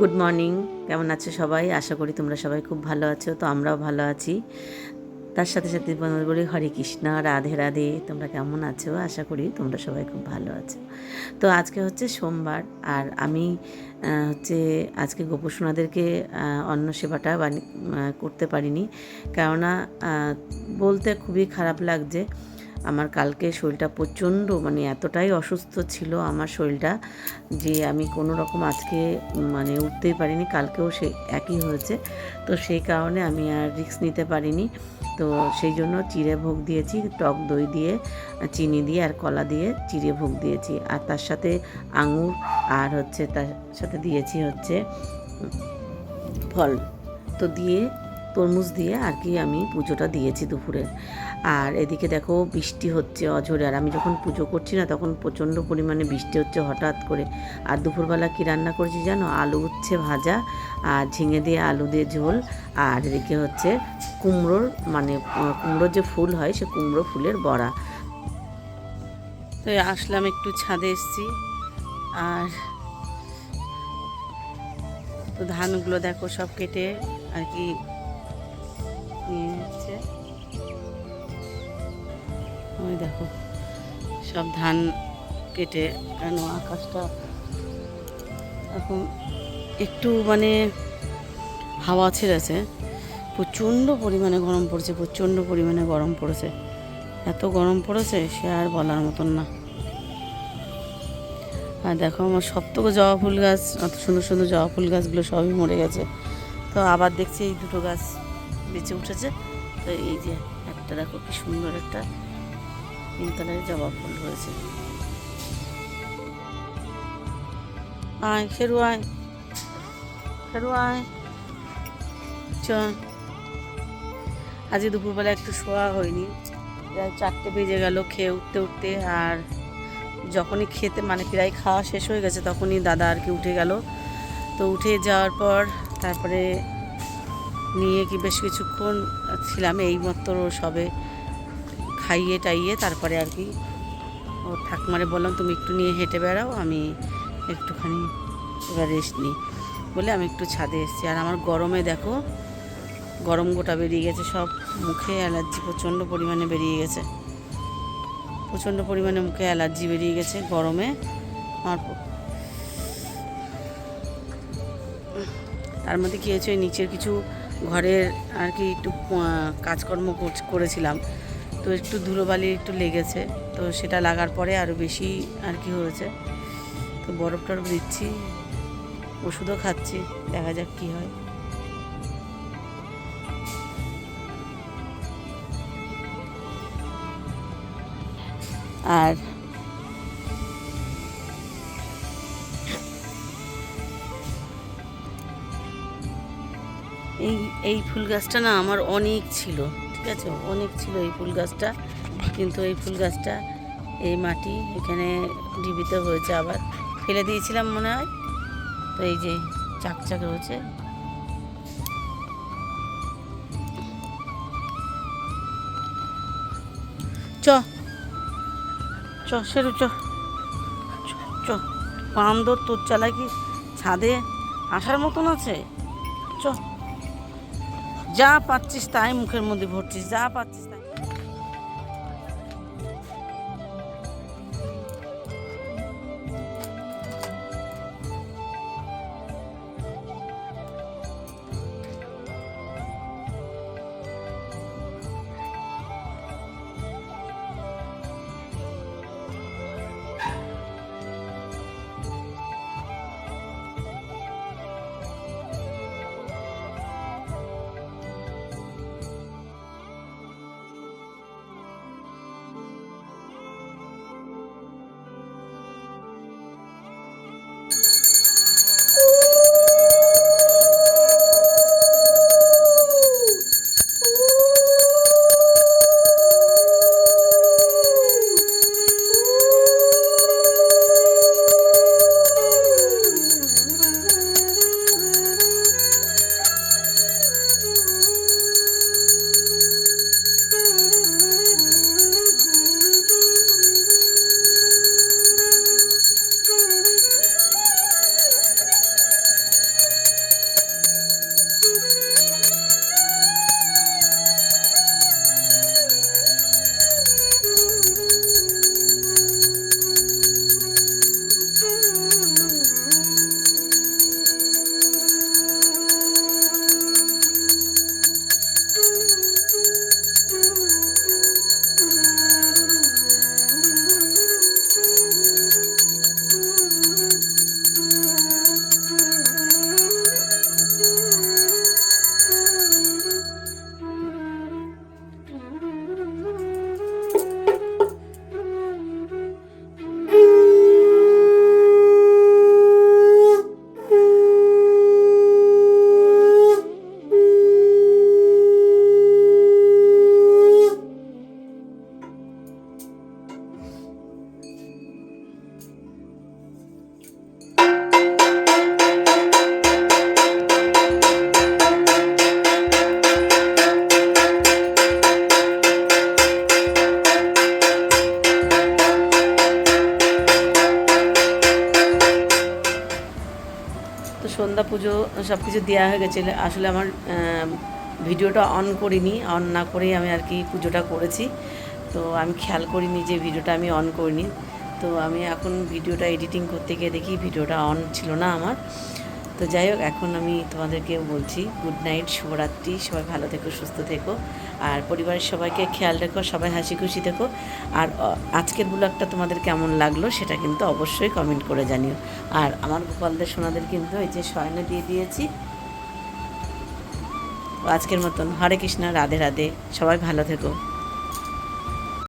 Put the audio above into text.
Good morning কেমন আছো সবাই? আশা করি তোমরা সবাই খুব ভালো আছো, তো আমরাও ভালো আছি। তার সাথে সাথে বলি, হরে কৃষ্ণ, রাধে রাধে। তোমরা কেমন আছো? আশা করি তোমরা সবাই খুব ভালো আছো। তো আজকে হচ্ছে সোমবার, আর আমি হচ্ছে আজকে গোপসোনাদেরকে অন্ন সেবাটা করতে পারিনি। কেননা বলতে খুবই খারাপ লাগছে। আমার কালকে শরীরটা প্রচণ্ড মানে এতটাই অসুস্থ ছিল আমার শরীরটা যে আমি কোনো রকম আজকে মানে উঠতেই পারিনি, কালকেও সে একই হয়েছে। তো সেই কারণে আমি আর রিস্ক নিতে পারিনি। তো সেই জন্য চিড়ে ভোগ দিয়েছি, টক দই দিয়ে, চিনি দিয়ে আর কলা দিয়ে চিড়ে ভোগ দিয়েছি। আর তার সাথে আঙুর আর হচ্ছে তার সাথে দিয়েছি হচ্ছে ফল। তো দিয়ে তরমুজ দিয়ে আর কি আমি পুজোটা দিয়েছি দুপুরে। আর এদিকে দেখো বৃষ্টি হচ্ছে অঝরে। আর আমি যখন পুজো করছি না, তখন প্রচণ্ড পরিমাণে বৃষ্টি হচ্ছে হঠাৎ করে। আর দুপুরবেলা কি রান্না করেছি জানো? আলু উচ্ছে ভাজা, আর ঝিঙে দিয়ে আলু দিয়ে ঝোল। আর এদিকে হচ্ছে কুমড়োর মানে কুমড়োর যে ফুল হয়, সে কুমড়ো ফুলের বড়া। তো আসলাম একটু ছাদে এসছি। আর তো ধানগুলো দেখো সব কেটে আর কি নিয়ে যাচ্ছে ওই দেখো, সব ধান কেটে, কেন আকাশটা এখন একটু মানে হাওয়া ছেড়েছে। প্রচণ্ড পরিমাণে গরম পড়েছে, প্রচণ্ড পরিমাণে গরম পড়েছে। এত গরম পড়েছে, সে আর বলার মতন না। আর দেখো আমার সবথেকে জবা ফুল গাছ, অত সুন্দর সুন্দর জবা ফুল গাছগুলো সবই মরে গেছে। তো আবার দেখছি এই দুটো গাছ। বেঁচে উঠেছে। তো এই যে একটা দেখো কি সুন্দর একটা তিন কালারের জবা ফুল হয়েছে। আয় খেরু আয়। খেরু আয়। চ আজকে দুপুরবেলা একটু শোয়া হয়নি। প্রায় চারটে বেজে গেল খেয়ে উঠতে উঠতে আর যখনই খেতে মানে প্রায় খাওয়া শেষ হয়ে গেছে তখনই দাদা আর কি উঠে গেল। তো উঠে যাওয়ার পর তারপরে নিয়ে কি বেশ কিছুক্ষণ ছিলাম এই মাত্র সবে খাইয়ে টাইয়ে তারপরে আর কি ও ঠাকুমারে বললাম, তুমি একটু নিয়ে হেঁটে বেড়াও, আমি একটুখানি এবার রেস্ট নিই, বলে আমি একটু ছাদে এসেছি। আর আমার গরমে দেখো, গরম গোটা বেরিয়ে গেছে, সব মুখে অ্যালার্জি, প্রচণ্ড পরিমাণে বেরিয়ে গেছে। প্রচণ্ড পরিমাণে মুখে অ্যালার্জি বেরিয়ে গেছে গরমে। আমার তার মধ্যে কী হয়েছে নিচের কিছু ঘরের আর কি একটু কাজকর্ম করছ- করেছিলাম। তো একটু ধুলোবালি একটু লেগেছে। তো সেটা লাগার পরে আরও বেশি আর কি হয়েছে। তো বরফ টরফ দিচ্ছি, ওষুধও খাচ্ছি, দেখা যাক কী হয়। আর এই এই ফুল গাছটা না আমার অনেক ছিল ঠিক আছে? অনেক ছিল এই ফুল গাছটা কিন্তু এই ফুল গাছটা এই মাটি এখানে ডিবিতে হয়েছে আবার ফেলে দিয়েছিলাম মনে হয় তো এই যে চাকচাক রয়েছে চ সেরু চ চ, বান্দর তোর চালা কি ছাদে আসার মতন আছে। চ। যা পাচ্ছিস তাই মুখের মধ্যে ভরছিস যা পাচ্ছিস তাই সন্ধ্যা পুজো সব কিছু দেওয়া হয়ে গেছিল। আসলে আমার ভিডিওটা অন করিনি অন না করেই আমি আর কি পুজোটা করেছি। তো আমি খেয়াল করিনি যে ভিডিওটা আমি অন করিনি। তো আমি এখন ভিডিওটা এডিটিং করতে গিয়ে দেখি ভিডিওটা অন ছিল না আমার। তো যাই হোক, এখন আমি তোমাদেরকে বলছি গুড নাইট শুভরাত্রি, সবাই ভালো থেকো, সুস্থ থেকো। আর পরিবারের সবাইকে খেয়াল রেখো, সবাই হাসি খুশি থেকো। আর আজকের ব্লগটা তোমাদের কেমন লাগল সেটা কিন্তু অবশ্যই কমেন্ট করে জানিও। আর আমার গোপালদের সোনাদের কিন্তু এই যে শয়নে দিয়ে দিয়েছি। আজকের মতন। হরে কৃষ্ণ, রাধে রাধে। সবাই ভালো থেকো।